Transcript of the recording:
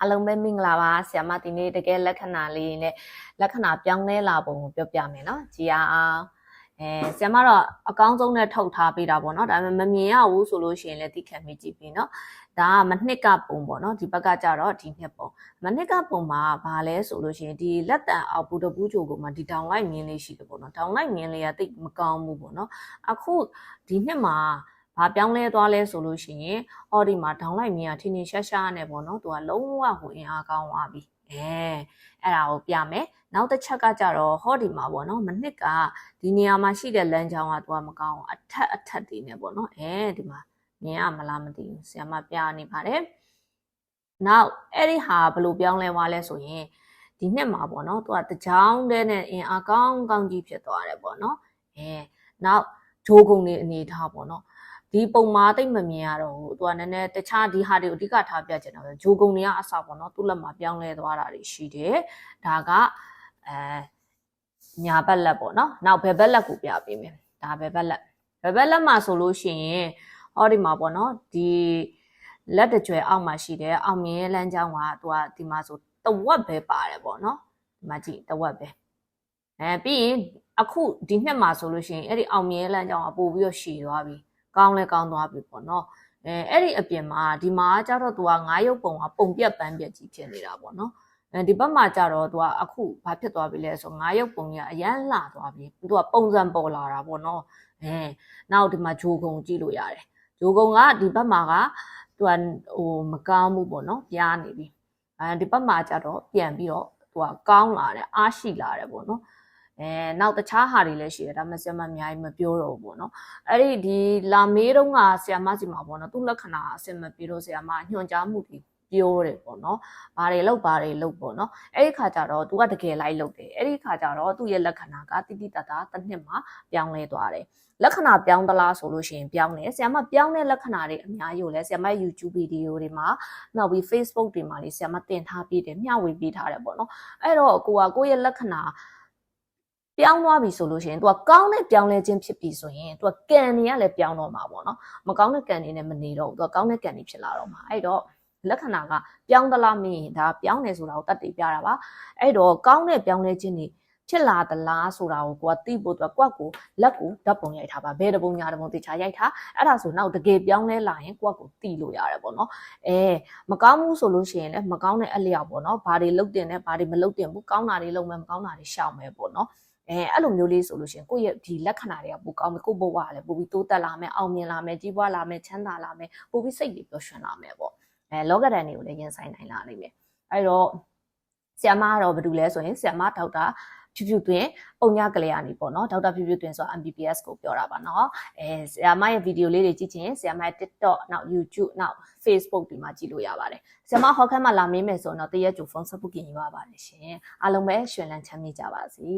အားလုံးပဲမင်္ဂလာပါဆရာမဒီနေ့တကယ်လက္ခဏာလေးနဲ့လက္ခဏာပြောင်းလဲလာပုံကိုပြောပြမယ်နော်ကြည်ရအောင်အဲဆရာမတော့အကောင်းဆုံးနဲ့ထုတ်ထားပေးတာပေါ့နော်ဒါပေမဲ့မမြင်ရဘူးဆိုလို့ရှိရင်လည်းသိခံမိကြည့်ပြီနော်ဒါကမနှစ်ကပုံပေါ့နော်ဒီဘက်ကကြတော့ဒီနှစ်ပုံမနှစ်ကပုံမှာဘာလဲဆိုလို့ရှိရင်ဒီလက်တန်အောက်ဘူတပူးချိုကိုမှဒီတောင်လိုက်မြင်လေးရှိတယ်ပေါ့နော်တောင်လိုက်မြင်လေးကတိတ်မကောင်းဘူးပေါ့နော်အခုဒီနှစ်မှာ ဘာပြောင်းလဲသွားလဲဆိုလို့ရှိရင်အော်ဒီမှာဒေါင်းလိုက်မြင်ရထင်းထင်းရှားရှားနဲ့ပေါ့နော်သူကလုံးဝဟိုအင်အားကောင်းသွားပြီအဲအဲ့ဒါကိုပြမယ်နောက်တစ်ချက်ကကြတော့ဟောဒီမှာပေါ့နော်မနစ်ကဒီနေရာမှာရှိတဲ့လမ်းကြောင်းကသူကမကောင်းဘူးအထက်အထက်တည်နေပေါ့နော်အဲဒီမှာမြင်ရမလားမသိဘူးဆရာမပြနေပါတယ်နောက်အဲ့ဒီဟာဘယ်လိုပြောင်းလဲသွားလဲဆိုရင်ဒီနှစ်မှာပေါ့နော်သူကတကြောင်တည်းနဲ့အင်အားကောင်းကောင်းကြီးဖြစ်သွားတယ်ပေါ့နော်အဲနောက်ဂျိုးကုံလေးအနေထားပေါ့နော် ဒီပုံမှာတိတ်မမြင်ရတော့ဘူးသူကနည်းနည်းတခြားဒီဟာတွေကိုအဓိကထားပြချင်တာပဲဂျိုကုံတွေကအစပေါ့နော်သူ့လက်မှာပြောင်းလဲသွားတာတွေရှိတယ်ဒါကအဲညာဘက်လက်ပေါ့နော်နောက်ဘယ်ဘက်လက်ကိုပြပေးမယ်ဒါဘယ်ဘက်လက်ဘယ်ဘက်လက်မှာဆိုလို့ရှိရင်ဟောဒီမှာပေါ့နော်ဒီလက်တကြွယ်အောက်မှာရှိတယ်အောင်မြင်ရဲ့လမ်းကြောင်းကသူကဒီမှာဆိုတဝက်ပဲပါတယ်ပေါ့နော်ဒီမှာကြည့်တဝက်ပဲအဲပြီးရင်အခုဒီနှစ်မှာဆိုလို့ရှိရင်အဲ့ဒီအောင်မြင်ရဲ့လမ်းကြောင်းကပို့ပြီးတော့ရှည်သွားပြီ ကောင်းလဲကောင်းသွားပြီပေါ့နော်အဲအဲ့ဒီအပြင်မှာဒီမှာကျတော့သူကငါးရုပ်ပုံကပုံပြက်ပန်းပြက်ကြီးဖြစ်နေတာပေါ့နော်အဲဒီဘက်မှာကျတော့သူကအခုဘာဖြစ်သွားပြီလဲဆိုငါးရုပ်ပုံကြီးကအရန်လှသွားပြီသူကပုံစံပေါ်လာတာပေါ့နော်အဲနောက်ဒီမှာဂျိုကုံကြည့်လို့ရတယ်ဂျိုကုံကဒီဘက်မှာကသူကဟိုမကောင်းဘူးပေါ့နော်ပြားနေပြီအဲဒီဘက်မှာကျတော့ပြန်ပြီးတော့သူကကောင်းလာတယ်အားရှိလာတယ်ပေါ့နော် အဲနောက်တခြားဟာတွေလည်းရှိတယ်ဒါမှဆရာမအများကြီးမပြောတော့ဘူးပေါ့နော်အဲ့ဒီဒီလာမေးတုန်းကဆရာမစီမှာပေါ့နော်သူ့လက္ခဏာအဆင်မပြေတော့ဆရာမညွှန်ကြားမှုတွေပြောတယ်ပေါ့နော်ဘာတွေလောက်ဘာတွေလောက်ပေါ့နော်အဲ့ဒီခါကျတော့သူကတကယ်လိုက်လုပ်တယ်အဲ့ဒီခါကျတော့သူ့ရဲ့လက္ခဏာကတိတိတတ်တာတစ်နှစ်မှာပြောင်းလဲသွားတယ်လက္ခဏာပြောင်းသလားဆိုလို့ရှိရင်ပြောင်းတယ်ဆရာမပြောင်းတဲ့လက္ခဏာတွေအများကြီးကိုလည်းဆရာမ YouTube ဗီဒီယိုတွေမှာနောက်ပြီး Facebook တွေမှာလေးဆရာမတင်ထားပြတယ်မျှဝေပေးထားတယ်ပေါ့နော်အဲ့တော့ကိုကကိုယ့်ရဲ့လက္ခဏာ ပြောင်းသွားပြီဆိုလို့ရှိရင်သူကကောင်းတဲ့ပြောင်းလဲခြင်းဖြစ်ပြီဆိုရင်သူကကံတွေကလည်းပြောင်းတော့မှာပေါ့နော်မကောင်းတဲ့ကံတွေနဲ့မနေတော့ဘူးသူကကောင်းတဲ့ကံတွေဖြစ်လာတော့မှာအဲ့တော့လက္ခဏာကပြောင်းသလားမင်းဒါပြောင်းတယ်ဆိုတာကိုတတ်တည်ပြတာပါအဲ့တော့ကောင်းတဲ့ပြောင်းလဲခြင်းတွေဖြစ်လာသလားဆိုတာကိုကိုကသိဖို့အတွက်ကိုကကိုလက်ကိုဓာတ်ပုံရိုက်ထားပါဘယ်တပုံညာတပုံတေချာရိုက်ထားအဲ့ဒါဆိုနောက်တကယ်ပြောင်းလဲလာရင်ကိုကကိုသိလို့ရတယ်ပေါ့နော်အဲမကောင်းဘူးဆိုလို့ရှိရင်လည်းမကောင်းတဲ့အလျောက်ပေါ့နော်ဘာတွေလုတ်တင်လဲဘာတွေမလုတ်တင်ဘူးကောင်းတာတွေလုပ်မယ်မကောင်းတာတွေရှောင်မယ်ပေါ့နော် အဲအဲ့လိုမျိုးလေးဆိုလို့ရှိရင်ကိုယ့်ရဲ့ဒီလက္ခဏာတွေကပိုကောင်းမယ်ကိုယ့်ဘဝကလည်းပိုပြီးတိုးတက်လာမယ်အောင်မြင်လာမယ်ကြီးပွားလာမယ်ချမ်းသာလာမယ်ပိုပြီးစိတ်တွေပျော်ရွှင်လာမယ်ပေါ့အဲလောကဒဏ်တွေကိုလည်းရင်ဆိုင်နိုင်လာနိုင်မယ်အဲ့တော့ဆီယမကတော့ဘာတူလဲဆိုရင်ဆီယမဒေါက်တာဖြူဖြူတွင်ပုံညကလေးကနေပေါ့နော်ဒေါက်တာဖြူဖြူတွင်ဆိုတာ MBBS ကိုပြောတာပါနော်အဲဆီယမရဲ့ဗီဒီယိုလေးတွေကြည့်ချင်ဆီယမရဲ့ TikTok နောက် YouTube နောက် Facebook ဒီမှာကြည့်လို့ရပါတယ်ဆီယမဟောခမ်းမှာလာမေးမယ်ဆိုတော့တရက်ကျဖုန်းဆက်ဘုတ်ကင်ယူရပါတယ်ရှင်အားလုံးပဲရှင်လန်းချမ်းမြေ့ကြပါစေ